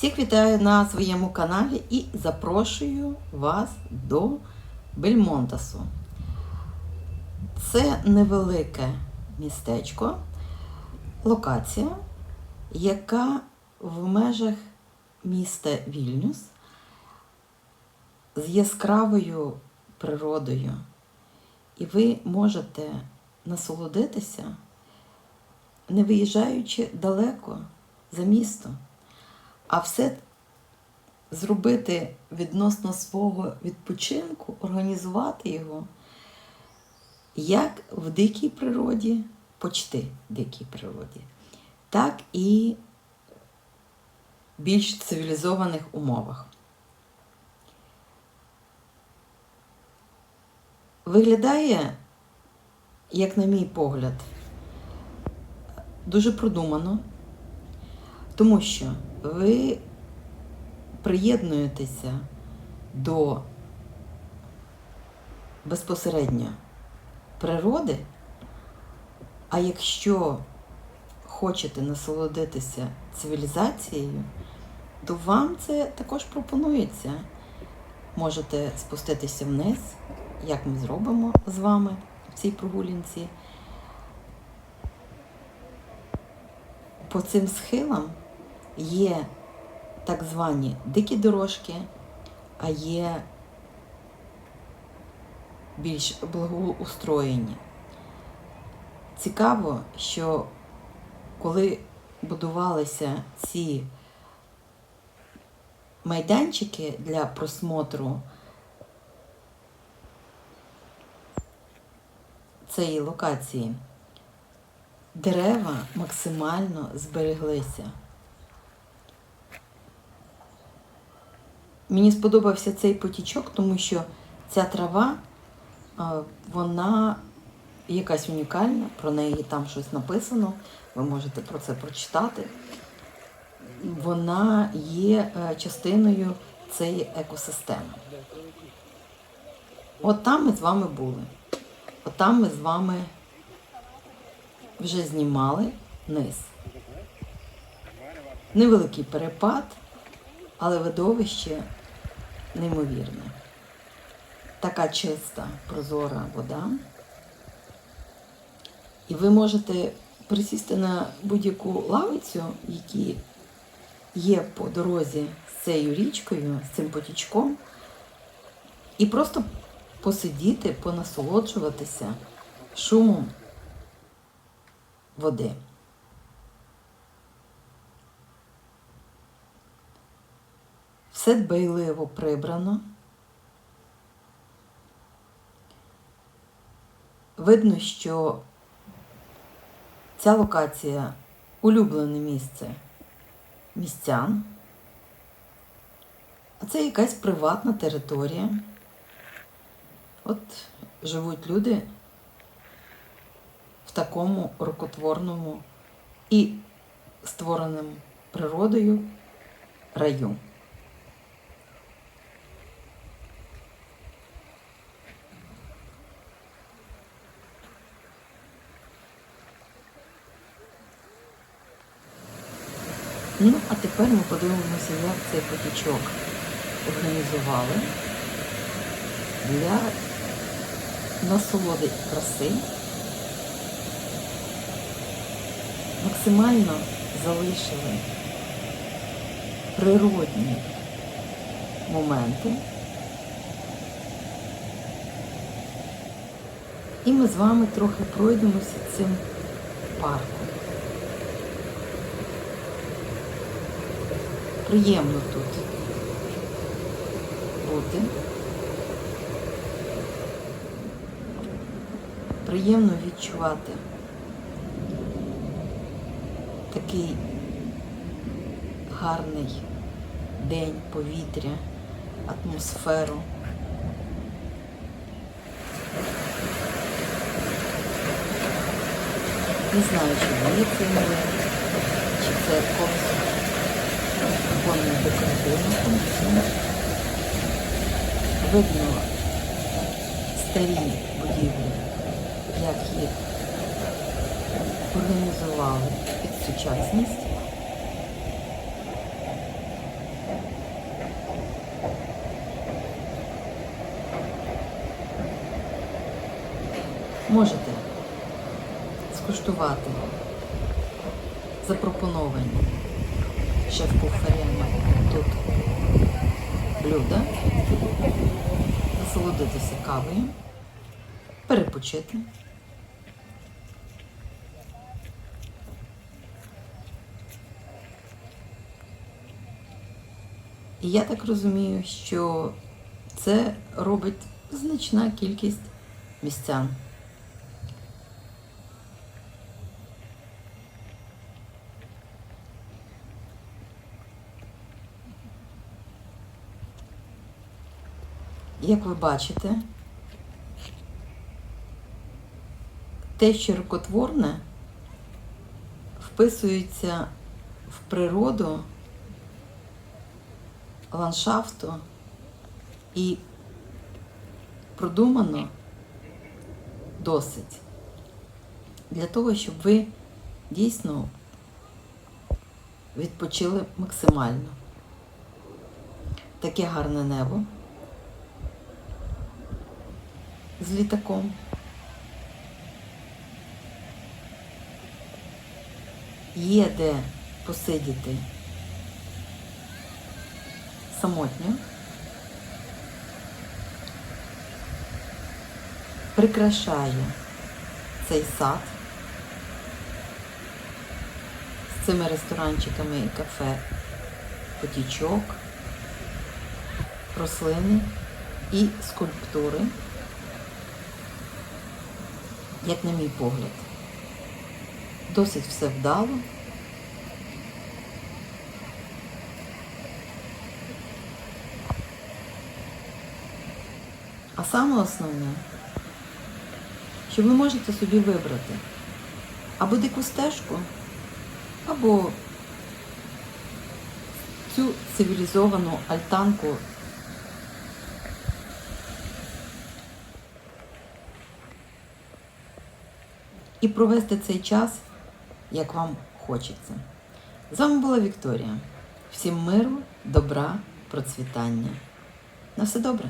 Всіх вітаю на своєму каналі і запрошую вас до Бельмонтасу. Це невелике містечко, локація, яка в межах міста Вільнюс з яскравою природою. І ви можете насолодитися, не виїжджаючи далеко за місто, а все зробити відносно свого відпочинку, організувати його як в дикій природі, почти дикій природі, так і в більш цивілізованих умовах. Виглядає, як на мій погляд, дуже продумано, тому що ви приєднуєтеся до безпосередньо природи, а якщо хочете насолодитися цивілізацією, то вам це також пропонується. Можете спуститися вниз, як ми зробимо з вами в цій прогулянці. По цим схилам є так звані дикі дорожки, а є більш благоустроєні. Цікаво, що коли будувалися ці майданчики для просмотру цієї локації, дерева максимально збереглися. Мені сподобався цей потічок, тому що ця трава, вона якась унікальна, про неї там щось написано, ви можете про це прочитати. Вона є е, частиною цієї екосистеми. От там ми з вами були. От там ми з вами вже знімали низ. Невеликий перепад, але видовище неймовірне. Така чиста, прозора вода. І ви можете присісти на будь-яку лавицю, які є по дорозі з цією річкою, з цим потічком, і просто посидіти, понасолоджуватися шумом води. Все дбайливо прибрано. Видно, що ця локація улюблене місце містян, а це якась приватна територія. От живуть люди в такому рукотворному і створеним природою раю. Ну, а тепер ми подивимося, як цей потічок організували для насолоди краси. Максимально залишили природні моменти. І ми з вами трохи пройдемося цим парком. Приємно тут бути. Приємно відчувати такий гарний день, повітря, атмосферу. Не знаю, чи мені це чи це якось вона декоративна Видно старі будівлі, як їх організували під сучасність. Можете скуштувати запропоновані шеф-кухарями тут блюда, насолодитися кавою, перепочити. І я так розумію, що це робить значна кількість містян. Як ви бачите, те, що рукотворне, вписується в природу ландшафту і продумано досить для того, щоб ви дійсно відпочили максимально. Таке гарне небо з літаком. Є де посидіти самотньо. Прикрашає цей сад з цими ресторанчиками і кафе потічок, рослини і скульптури, як на мій погляд. Досить все вдало. А саме основне, що ви можете собі вибрати або дику стежку, або цю цивілізовану альтанку. І провести цей час, як вам хочеться. З вами була Вікторія. Всім миру, добра, процвітання. На все добре!